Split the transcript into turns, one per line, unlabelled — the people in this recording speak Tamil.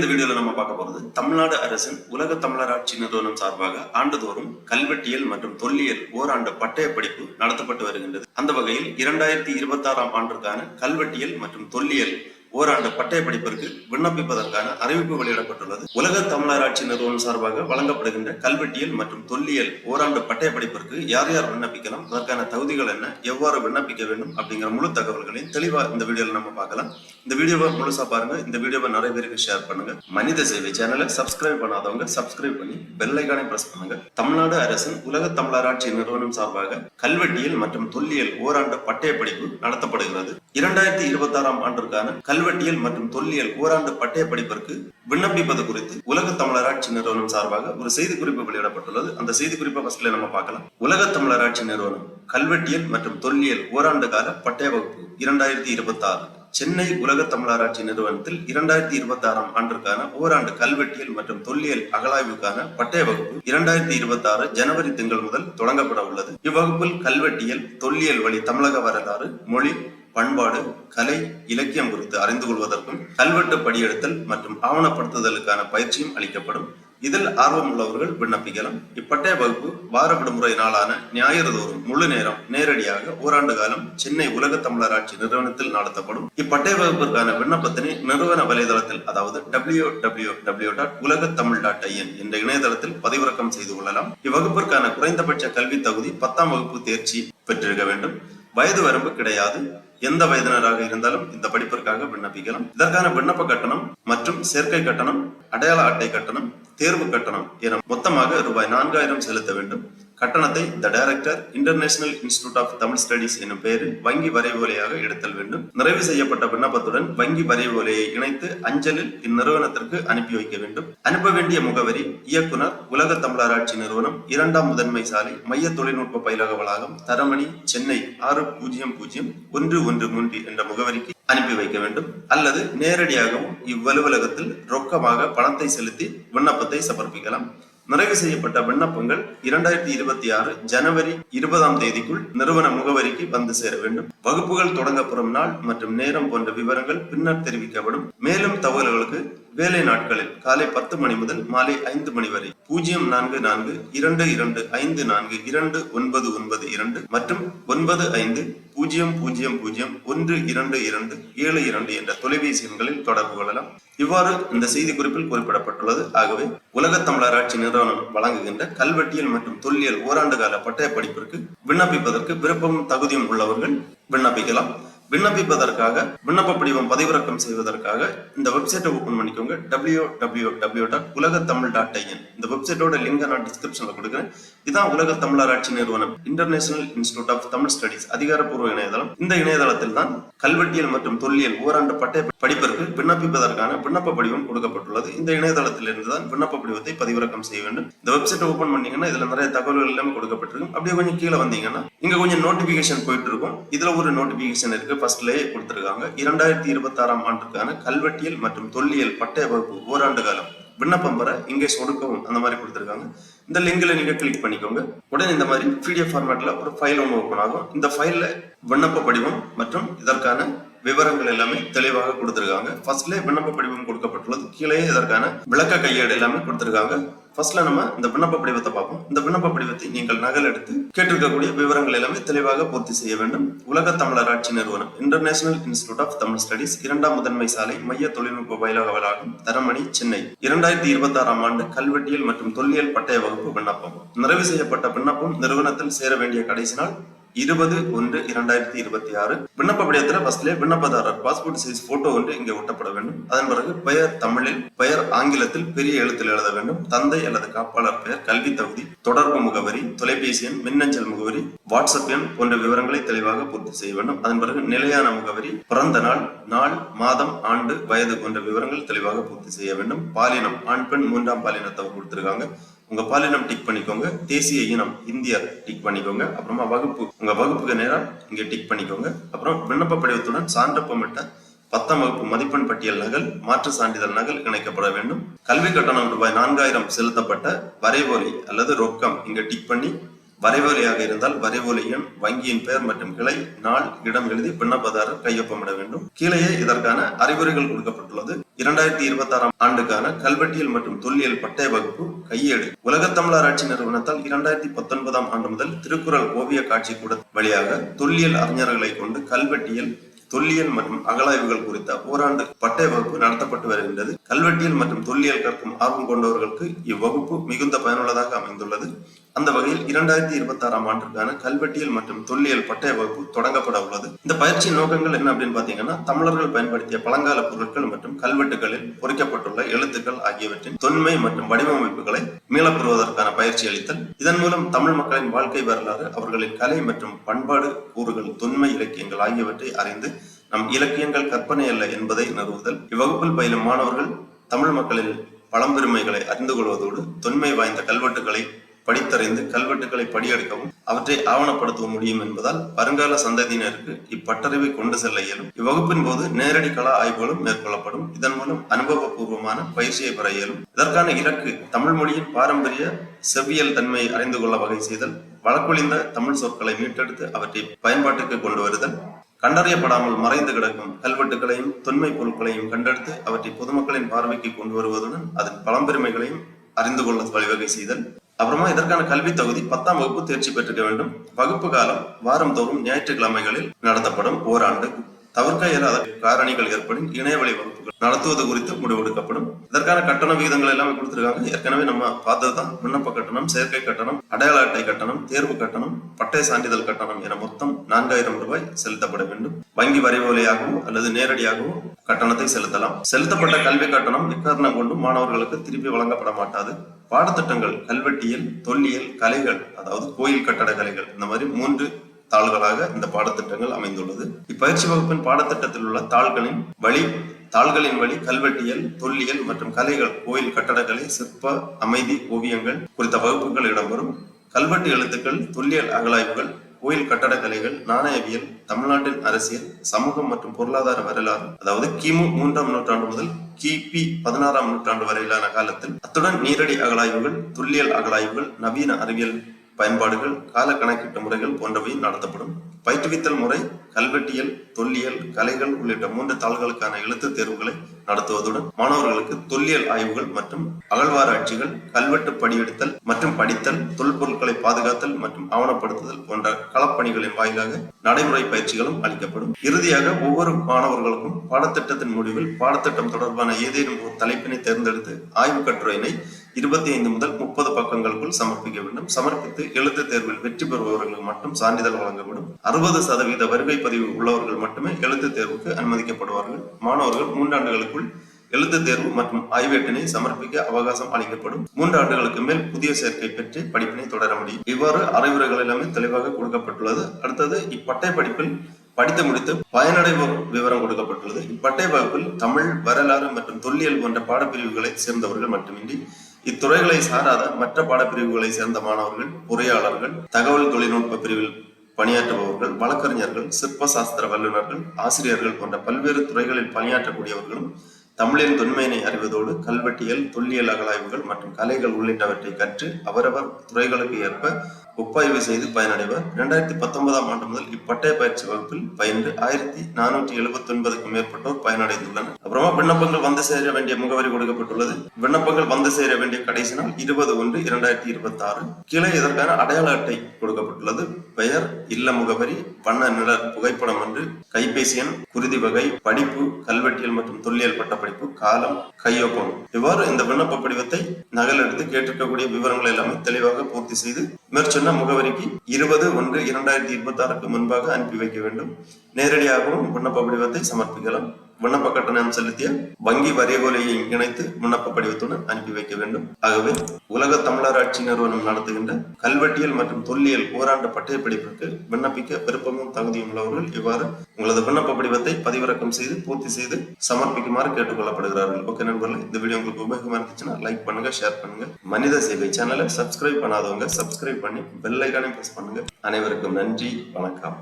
இந்த வீடியோல நம்ம பார்க்க போறது தமிழ்நாடு அரசின் உலக தமிழராட்சி நிறுவனம் சார்பாக ஆண்டுதோறும் கல்வெட்டியல் மற்றும் தொல்லியல் ஓராண்டு பட்டய படிப்பு நடத்தப்பட்டு வருகின்றது. அந்த வகையில் இரண்டாயிரத்தி இருபத்தி ஆறாம் ஆண்டிற்கான கல்வெட்டியல் மற்றும் தொல்லியல் ஓராண்டு பட்டய படிப்பிற்கு விண்ணப்பிப்பதற்கான அறிவிப்பு வெளியிடப்பட்டுள்ளது. உலக தமிழராட்சி நிறுவனம் சார்பாக வழங்கப்படுகின்ற கல்வெட்டியல் மற்றும் தொல்லியல் ஓராண்டு பட்டய படிப்பிற்கு யார் யார் விண்ணப்பிக்கலாம் அதற்கான தகுதிகள் என்ன எவ்வாறு விண்ணப்பிக்க வேண்டும் அப்படிங்கிற முழு தகவல்களையும் தெளிவா இந்த வீடியோல நம்ம பார்க்கலாம். இந்த வீடியோவை முழுசா பாருங்க இந்த வீடியோவை நிறைய பேருக்கு ஷேர் பண்ணுங்க. மனித சேவை சேனலை சப்ஸ்கிரைப் பண்ணாதவங்க சப்ஸ்கிரைப் பண்ணி பெல் பிரஸ் பண்ணுங்க. தமிழ்நாடு அரசின் உலக தமிழராட்சி நிறுவனம் சார்பாக கல்வெட்டியல் மற்றும் தொல்லியல் ஓராண்டு பட்டய படிப்பு நடத்தப்படுகிறது. இரண்டாயிரத்தி இருபத்தி ஆறாம் ஆண்டிற்கான கல் கல்வெட்டியல் மற்றும் தொல்லியல் ஓராண்டு பட்டய படிப்பிற்கு விண்ணப்பிப்பது குறித்து உலக தமிழராட்சி நிறுவனம் சார்பாக ஒரு செய்தி குறிப்பு வெளியிடப்பட்டுள்ளது. அந்த செய்தி குறிப்பை ஃபர்ஸ்ட்ல நம்ம பார்க்கலாம். உலக தமிழராட்சி நிறுவனம் கல்வெட்டியல் மற்றும் தொல்லியல் ஓராண்டு கால பட்டய வகுப்பு இரண்டாயிரத்தி இருபத்தி ஆறு சென்னை உலக தமிழராட்சி நிறுவனத்தில் இரண்டாயிரத்தி இருபத்தி ஆறாம் ஆண்டிற்கான ஓராண்டு கல்வெட்டியல் மற்றும் தொல்லியல் அகலாய்வுக்கான பட்டய வகுப்பு இரண்டாயிரத்தி இருபத்தி ஆறு ஜனவரி திங்கள் முதல் தொடங்கப்பட உள்ளது. இவ்வகுப்பில் கல்வெட்டியல் தொல்லியல் வழி தமிழக வரலாறு மொழி பண்பாடு கலை இலக்கியம் குறித்து அறிந்து கொள்வதற்கும் கல்வெட்டு படியெடுத்தல் மற்றும் ஆவணப்படுத்துதலுக்கான பயிற்சியும் அளிக்கப்படும். இதில் ஆர்வம் உள்ளவர்கள் விண்ணப்பிக்கலாம். இப்பட்டய வகுப்பு வார விடுமுறை நாளான ஞாயிறு தோறும் முழு நேரம் நேரடியாக ஓராண்டு காலம் சென்னை உலக தமிழராட்சி நிறுவனத்தில் நடத்தப்படும். இப்பட்டய வகுப்பிற்கான விண்ணப்பத்தினை நிறுவன வலைதளத்தில் அதாவது டபிள்யூ டபிள்யூ டபிள்யூ டாட் உலக தமிழ் டாட் ஐஎன் என்ற இணையதளத்தில் பதிவிறக்கம் செய்து கொள்ளலாம். இவ்வகுப்பிற்கான குறைந்தபட்ச கல்வி தகுதி பத்தாம் வகுப்பு தேர்ச்சி பெற்றிருக்க வேண்டும். வயது வரம்பு கிடையாது. எந்த வயதினராக இருந்தாலும் இந்த படிப்பிற்காக விண்ணப்பிக்கலாம். இதற்கான விண்ணப்ப கட்டணம் மற்றும் சேர்க்கை கட்டணம் அடையாள அட்டை கட்டணம் தேர்வு கட்டணம் என மொத்தமாக ரூபாய் நான்காயிரம் செலுத்த வேண்டும். கட்டணத்தை the director international institute of Tamil studies எனும் பெயரில் வங்கி வரைவோலையாக எடுத்தல் வேண்டும். நிறைவு செய்யப்பட்ட விண்ணப்பத்துடன் வங்கி வரைவோலையை இணைத்து அஞ்சலில் இந்நிறுவனத்திற்கு அனுப்பி வைக்க வேண்டும். அனுப்ப வேண்டிய முகவரி இயக்குனர் உலக தமிழராட்சி நிறுவனம் இரண்டாம் முதன்மை சாலை மைய தொழில்நுட்ப பயிலக வளாகம் தரமணி சென்னை ஆறு பூஜ்ஜியம் பூஜ்ஜியம் ஒன்று ஒன்று மூன்று என்ற முகவரிக்கு அனுப்பி வைக்க வேண்டும். அல்லது நேரடியாகவும் இவ்வலுவலகத்தில் ரொக்கமாக பணத்தை செலுத்தி விண்ணப்பத்தை சமர்ப்பிக்கலாம். நிறைவு செய்யப்பட்ட விண்ணப்பங்கள் இரண்டாயிரத்தி இருபத்தி ஆறு ஜனவரி இருபதாம் தேதிக்குள் நிறுவன முகவரிக்கு வந்து சேர வேண்டும். வகுப்புகள் தொடங்கப்படும் நாள் மற்றும் நேரம் போன்ற விவரங்கள் பின்னர் தெரிவிக்கப்படும். மேலும் தகவல்களுக்கு வேலை நாட்களில் காலை பத்து மணி முதல் மாலை ஐந்து மணி வரை பூஜ்ஜியம் நான்கு நான்கு இரண்டு இரண்டு ஐந்து நான்கு இரண்டு ஒன்பது ஒன்பது இரண்டு மற்றும் ஒன்பது ஐந்து பூஜ்ஜியம் பூஜ்ஜியம் பூஜ்ஜியம் ஒன்று இரண்டு இரண்டு ஏழு இரண்டு என்ற தொலைபேசி எண்களில் தொடர்பு கொள்ளலாம். இவ்வாறு இந்த செய்தி குறிப்பில் குறிப்பிடப்பட்டுள்ளது. ஆகவே உலக தமிழராட்சி நிறுவனம் வழங்குகின்ற கல்வெட்டியல் மற்றும் தொல்லியல் ஓராண்டு கால பட்டய படிப்பிற்கு விண்ணப்பிப்பதற்கு விருப்பமும் தகுதியும் உள்ளவர்கள் விண்ணப்பிக்கலாம். விண்ணப்பிப்பதற்காக விண்ணப்ப படிவம் பதிவிறக்கம் செய்வதற்காக இந்த வெப்சைட்டை ஓபன் பண்ணிக்கோங்க. டபிள்யூ டபிள்யூ டபிள்யூ டாட் உலக தமிழ் டாட் ஐஎன் இந்த வெப்சைட்டோட லிங்கை நான் டிஸ்கிரிப்ஷன்ல கொடுக்குறேன். இதான் உலக தமிழராட்சி நிறுவனம். International institute of Tamil studies அதிகாரப்பூர்வ இணையதளம். இந்த இணையதளத்தில் தான் கல்வெட்டியல் மற்றும் தொல்லியல் ஓராண்டு பட்டய படிப்பிற்கு விண்ணப்பிப்பதற்கான விண்ணப்ப படிவம் கொடுக்கப்பட்டுள்ளது. இந்த இணையதளத்திலிருந்து தான் விண்ணப்ப படிவத்தை பதிவிறக்கம் செய்ய வேண்டும். இந்த வெப்சைட்டை ஓபன் பண்ணீங்கன்னா இதுல நிறைய தகவல்கள் எல்லாமே கொடுக்கப்பட்டிருக்கும். அப்படியே கொஞ்சம் கீழே வந்தீங்கன்னா இங்க கொஞ்சம் நோட்டிபிகேஷன் போயிட்டு இருக்கும். இதுல ஒரு நோட்டிபிகேஷன் இருக்கு. ஃபர்ஸ்ட்லேயே கொடுத்துருக்காங்க. இரண்டாயிரத்தி இருபத்தாறாம் ஆண்டுக்கான கல்வெட்டியல் மற்றும் தொல்லியல் பட்டய வகுப்பு ஓராண்டு காலம். விண்ணப்பம் பெற இங்கே சொடுக்கவும் அந்த மாதிரி கொடுத்துருக்காங்க. இந்த லிங்கில் நீங்கள் கிளிக் பண்ணிக்கோங்க. உடனே இந்த மாதிரி பிடிஎஃப் ஃபார்மேட்டில் ஒரு ஃபைல் ஒன்று ஓப்பன் ஆகும். இந்த ஃபைலில் விண்ணப்ப படிவம் மற்றும் இதற்கான விவரங்கள் எல்லாமே தெளிவாக கொடுத்துருக்காங்க. ஃபர்ஸ்ட்ல விண்ணப்ப படிவம் கொடுக்கப்பட்டுள்ளது. கீழே இதற்கான விளக்க கையேடு எல்லாமே கொடுத்துருக்காங்க. ஃபர்ஸ்ட்ல நம்ம இந்த விண்ணப்ப படிவத்தை பார்ப்போம். இந்த விண்ணப்ப படிவத்தை நீங்கள் நகல் எடுத்து கேட்டிருக்கக்கூடிய விவரங்கள் எல்லாமே தெளிவாக பூர்த்தி செய்ய வேண்டும். உலக தமிழர் ஆட்சி நிறுவனம் international institute of Tamil studies இரண்டாம் முதன்மை சாலை மைய தொழில்நுட்ப பயிலக வளாகம் தரமணி சென்னை. இரண்டாயிரத்தி இருபத்தி ஆறாம் ஆண்டு கல்வெட்டியல் மற்றும் தொல்லியல் பட்டய வகுப்பு விண்ணப்பம். நிறைவு செய்யப்பட்ட விண்ணப்பம் நிறுவனத்தில் சேர வேண்டிய கடைசி நாள் இருபது ஒன்று இரண்டாயிரத்தி இருபத்தி ஆறு. விண்ணப்ப விடயத்துல ஃபர்ஸ்ட்லேயே விண்ணப்பதாரர் பாஸ்போர்ட் சைஸ் போட்டோ ஒன்று இங்கே ஒட்டப்பட வேண்டும். அதன் பிறகு பெயர் தமிழில் பெயர் ஆங்கிலத்தில் பெரிய எழுத்தில் எழுத வேண்டும். தந்தை அல்லது காப்பாளர் பெயர் கல்வி தகுதி தொடர்பு முகவரி தொலைபேசி எண் மின்னஞ்சல் முகவரி வாட்ஸ்அப் எண் போன்ற விவரங்களை தெளிவாக பூர்த்தி செய்ய வேண்டும். அதன் பிறகு நிலையான முகவரி பிறந்த நாள் நாள் மாதம் ஆண்டு வயது போன்ற விவரங்கள் தெளிவாக பூர்த்தி செய்ய வேண்டும். பாலினம் ஆண் பெண் மூன்றாம் பாலினத்தை கொடுத்திருக்காங்க. உங்க பாலினம் டிக் பண்ணிக்கோங்க. தேசிய இனம் இந்தியா டிக் பண்ணிக்கோங்க. அப்புறமா வகுப்பு. உங்க வகுப்புக்கு நேரம் இங்க டிக் பண்ணிக்கோங்க. அப்புறம் விண்ணப்ப படிவத்துடன் சான்றப்பமிட்ட பத்தாம் வகுப்பு மதிப்பெண் பட்டியல் நகல் மாற்று சான்றிதழ் நகல் இணைக்கப்பட வேண்டும். கல்வி கட்டணம் ரூபாய் நான்காயிரம் செலுத்தப்பட்ட வரைவோலை அல்லது ரொக்கம் இங்க டிக் பண்ணி வரைவோலியாக இருந்தால் வரைவோலியின் வங்கியின் பெயர் மற்றும் கிளை நாள் இடம் எழுதி விண்ணப்பதாரர் கையொப்பமிட வேண்டும். கீழேயே இதற்கான அறிவுரைகள் கொடுக்கப்பட்டுள்ளது. இரண்டாயிரத்தி இருபத்தி ஆறாம் ஆண்டுக்கான கல்வெட்டியல் மற்றும் தொல்லியல் பட்டய வகுப்பு கையேடு உலக தமிழராட்சி நிறுவனத்தால் இரண்டாயிரத்தி பத்தொன்பதாம் ஆண்டு முதல் திருக்குறள் ஓவிய காட்சி கூட வழியாக தொல்லியல் அறிஞர்களை கொண்டு கல்வெட்டியல் தொல்லியல் மற்றும் அகலாய்வுகள் குறித்த ஓராண்டு பட்டய வகுப்பு நடத்தப்பட்டு வருகின்றது. கல்வெட்டியல் மற்றும் தொல்லியல் கற்கும் ஆர்வம் கொண்டவர்களுக்கு இவ்வகுப்பு மிகுந்த பயனுள்ளதாக அமைந்துள்ளது. அந்த வகையில் இரண்டாயிரத்தி இருபத்தி ஆறாம் ஆண்டிற்கான கல்வெட்டியல் மற்றும் தொல்லியல் பட்டய வகுப்பு தொடங்கப்பட உள்ளது. இந்த பயிற்சியின் நோக்கங்கள் என்ன அப்படின்னு பாத்தீங்கன்னா தமிழர்கள் பயன்படுத்திய பழங்கால பொருட்கள் மற்றும் கல்வெட்டுகளில் பொறிக்கப்பட்டுள்ள எழுத்துக்கள் ஆகியவற்றின் தொன்மை மற்றும் வடிவமைப்புகளை மீளப்பெறுவதற்கான பயிற்சி அளித்தல். இதன் மூலம் தமிழ் மக்களின் வாழ்க்கை வரலாறு அவர்களின் கலை மற்றும் பண்பாடு கூறுகள் தொன்மை இலக்கியங்கள் ஆகியவற்றை அறிந்து நம் இலக்கியங்கள் கற்பனை அல்ல என்பதை நிறுவுதல். இவ்வகுப்பில் பயிலும் மாணவர்கள் தமிழ் மக்களின் பழம்பெருமைகளை அறிந்து கொள்வதோடு தொன்மை வாய்ந்த கல்வெட்டுகளை படித்தறிந்து கல்வெட்டுகளை படியெடுக்கவும் அவற்றை ஆவணப்படுத்த முடியும் என்பதால் வருங்கால சந்ததியினருக்கு இப்பட்டறிவை கொண்டு செல்ல இயலும். இவ்வகுப்பின் போது நேரடி கலா ஆய்வுகளும் மேற்கொள்ளப்படும். இதன் மூலம் அனுபவபூர்வமான பயிற்சியை பெற இயலும். இதற்கான இலக்கு தமிழ் மொழியின் பாரம்பரிய செவ்வியல் தன்மையை அறிந்து கொள்ள வகை செய்தல் வழக்கொழிந்த தமிழ் சொற்களை மீட்டெடுத்து அவற்றை பயன்பாட்டுக்கு கொண்டு வருதல் கண்டறியப்படாமல் மறைந்து கிடக்கும் கல்வெட்டுகளையும் தொன்மை பொருட்களையும் கண்டெடுத்து அவற்றை பொதுமக்களின் பார்வைக்கு கொண்டு வருவதுடன் அதன் பழம்பெருமைகளையும் அறிந்து கொள்ள வழிவகை செய்தல் அப்புறமா இதற்கான கல்வி தகுதி பத்தாம் வகுப்பு தேர்ச்சி பெற்றிருக்க வேண்டும். வகுப்பு காலம் வாரம் தோறும் ஞாயிற்றுக்கிழமைகளில் நடத்தப்படும் ஓராண்டு. தவிர்க்க இயலாத காரணிகள் ஏற்படும். இணையவழி வகுப்புகள் நடத்துவது குறித்து முடிவெடுக்கப்படும் இதற்கான கட்டண விகிதங்கள் எல்லாமே கொடுத்திருக்காங்க. ஏற்கனவே நம்ம பார்த்ததுதான் விண்ணப்ப கட்டணம் சேர்க்கை கட்டணம் அடையாள அட்டை கட்டணம் தேர்வு கட்டணம் பட்டய சான்றிதழ் கட்டணம் என மொத்தம் நான்காயிரம் ரூபாய் செலுத்தப்பட வேண்டும். வங்கி வரைவோலையாகவோ அல்லது நேரடியாகவோ கட்டணத்தை செலுத்தலாம். செலுத்தப்பட்ட கல்வி கட்டணம் எக்காரணம் கொண்டும் மாணவர்களுக்கு திருப்பி வழங்கப்பட மாட்டாது. பாடத்திட்டங்கள் கல்வெட்டியல் தொல்லியல் கலைகள் அதாவது கோயில் கட்டட கலைகள் இந்த மாதிரி மூன்று தாள்களாக இந்த பாடத்திட்டங்கள் அமைந்துள்ளது. இப்பயிற்சி வகுப்பின் பாடத்திட்டத்தில் உள்ள தாள்களின் வழி தாள்களின் வழி கல்வெட்டியல் தொல்லியல் மற்றும் கலைகள் கோயில் கட்டடக்கலை சிற்ப அமைதி ஓவியங்கள் குறித்த வகுப்புகள் இடம்பெறும். கல்வெட்டு எழுத்துக்கள் தொல்லியல் அகலாய்வுகள் கோயில் கட்டடக்கலைகள் நாணயவியல் தமிழ்நாட்டின் அரசியல் சமூகம் மற்றும் பொருளாதார வரலாறு அதாவது கிமு மூன்றாம் நூற்றாண்டு முதல் கிபி பதினாறாம் நூற்றாண்டு வரையிலான காலத்தில் அத்துடன் நீரடி அகலாய்வுகள் துல்லியல் அகலாய்வுகள் நவீன அறிவியல் பயன்பாடுகள் கால கணக்கீட்டு முறைகள் போன்றவை நடத்தப்படும். பயிற்றுவித்தல் முறை கல்வெட்டியல் தொல்லியல் கலைகள் உள்ளிட்ட மூன்று தாள்களுக்கான எழுத்து தேர்வுகளை நடத்துவதுடன் மாணவர்களுக்கு தொல்லியல் ஆய்வுகள் மற்றும் அகழ்வாராய்ச்சிகள் கல்வெட்டு படியெடுத்தல் மற்றும் படித்தல் தொல்பொருட்களை பாதுகாத்தல் மற்றும் ஆவணப்படுத்துதல் போன்ற களப்பணிகளின் வாயிலாக நடைமுறை பயிற்சிகளும் அளிக்கப்படும். இறுதியாக ஒவ்வொரு மாணவர்களுக்கும் பாடத்திட்டத்தின் முடிவில் பாடத்திட்டம் தொடர்பான ஏதேனும் ஒரு தலைப்பினை தேர்ந்தெடுத்து ஆய்வு கட்டுரையினை இருபத்தி ஐந்து முதல் முப்பது பக்கங்களுக்குள் சமர்ப்பிக்க வேண்டும். சமர்ப்பித்து எழுத்து தேர்வில் வெற்றி பெறுபவர்களுக்கு மட்டும் சான்றிதழ் வழங்கப்படும். அறுபது சதவீத வருகை பதிவு உள்ளவர்கள் மட்டுமே எழுத்து தேர்வுக்கு அனுமதிக்கப்படுவார்கள். மாணவர்கள் மூன்றாண்டுகளுக்குள் எழுத்து தேர்வு மற்றும் ஆய்வேட்டினை சமர்ப்பிக்க அவகாசம் அளிக்கப்படும். மூன்று ஆண்டுகளுக்கு மேல் புதிய சேர்க்கை பெற்று படிப்பினை தொடர முடியும். இவ்வாறு அறிவுரைகள் எல்லாமே தெளிவாக கொடுக்கப்பட்டுள்ளது. அடுத்தது இப்பட்டை படிப்பில் படித்து முடித்து பயனடைவோர் விவரம் கொடுக்கப்பட்டுள்ளது. இப்பட்டை வகுப்பில் தமிழ் வரலாறு மற்றும் தொல்லியல் போன்ற பாடப்பிரிவுகளை சேர்ந்தவர்கள் மட்டுமின்றி இத்துறைகளை சாராத மற்ற பாடப்பிரிவுகளை சேர்ந்த மாணவர்கள் பொறியாளர்கள் தகவல் தொழில்நுட்ப பிரிவில் பணியாற்றுபவர்கள் வழக்கறிஞர்கள் சிற்ப சாஸ்திர வல்லுநர்கள் ஆசிரியர்கள் போன்ற பல்வேறு துறைகளில் பணியாற்றக்கூடியவர்களும் தமிழின் தொன்மையினை அறிவதோடு கல்வெட்டியல் தொல்லியல் அகலாய்வுகள் மற்றும் கலைகள் உள்ளிட்டவற்றை கற்று அவரவர் துறைகளுக்கு ஏற்ப ஒப்பாய்வு செய்து பயனடைவர். இரண்டாயிரத்தி பத்தொன்பதாம் ஆண்டு முதல் இப்பட்டய பயிற்சி வகுப்பில் பயின்று ஆயிரத்தி நானூற்றி எழுபத்தி ஒன்பதுக்கும் மேற்பட்டோர் பயனடைந்துள்ளனர். அப்புறமா விண்ணப்பங்கள் வந்து சேர வேண்டிய முகவரி கொடுக்கப்பட்டுள்ளது. விண்ணப்பங்கள் வந்து சேர வேண்டிய கடைசி நாள் இருபது ஒன்று இரண்டாயிரத்தி இருபத்தி ஆறு கீழே இதற்கான அடையாள அட்டை கொடுக்கப்பட்டுள்ளது. பெயர் இல்ல முகவரி வண்ண நிற புகைப்படம் என்று கைபேசி எண் குருதி வகை படிப்பு கல்வெட்டியல் மற்றும் தொல்லியல் பட்டப்படிப்பு காலம் கையொப்பம். இவ்வாறு இந்த விண்ணப்ப படிவத்தை நகலெடுத்து கேட்டிருக்கக்கூடிய விவரங்களை எல்லாமே தெளிவாக பூர்த்தி செய்து மேற்சொன்ன முகவரிக்கு இருபது ஒன்று இரண்டாயிரத்தி இருபத்தி ஆறுக்கு முன்பாக அனுப்பி வைக்க வேண்டும். நேரடியாகவும் விண்ணப்ப படிவத்தை சமர்ப்பிக்கலாம். விண்ணப்ப கட்டணம் செலுத்திய வங்கி வரைகோலையை இணைத்து விண்ணப்ப படிவத்துடன் அனுப்பி வைக்க வேண்டும். ஆகவே உலக தமிழராட்சி நிறுவனம் நடத்துகின்ற கல்வெட்டியல் மற்றும் தொல்லியல் ஓராண்டு பட்டய படிப்பிற்கு விண்ணப்பிக்க விருப்பமும் தகுதியும் உள்ளவர்கள் இவ்வாறு உங்களது விண்ணப்ப படிவத்தை பதிவிறக்கம் செய்து பூர்த்தி செய்து சமர்ப்பிக்குமாறு கேட்டுக்கொள்ளப்படுகிறார்கள். ஓகே நண்பர்களே இந்த வீடியோ உங்களுக்கு உபயோகமா இருந்துச்சுன்னா லைக் பண்ணுங்க ஷேர் பண்ணுங்க. மனித சேவை சேனலை சப்ஸ்கிரைப் பண்ணாதவங்க சப்ஸ்கிரைப் பண்ணி பெல் ஐக்கானையும் பிரஸ் பண்ணுங்க. அனைவருக்கும் நன்றி வணக்கம்.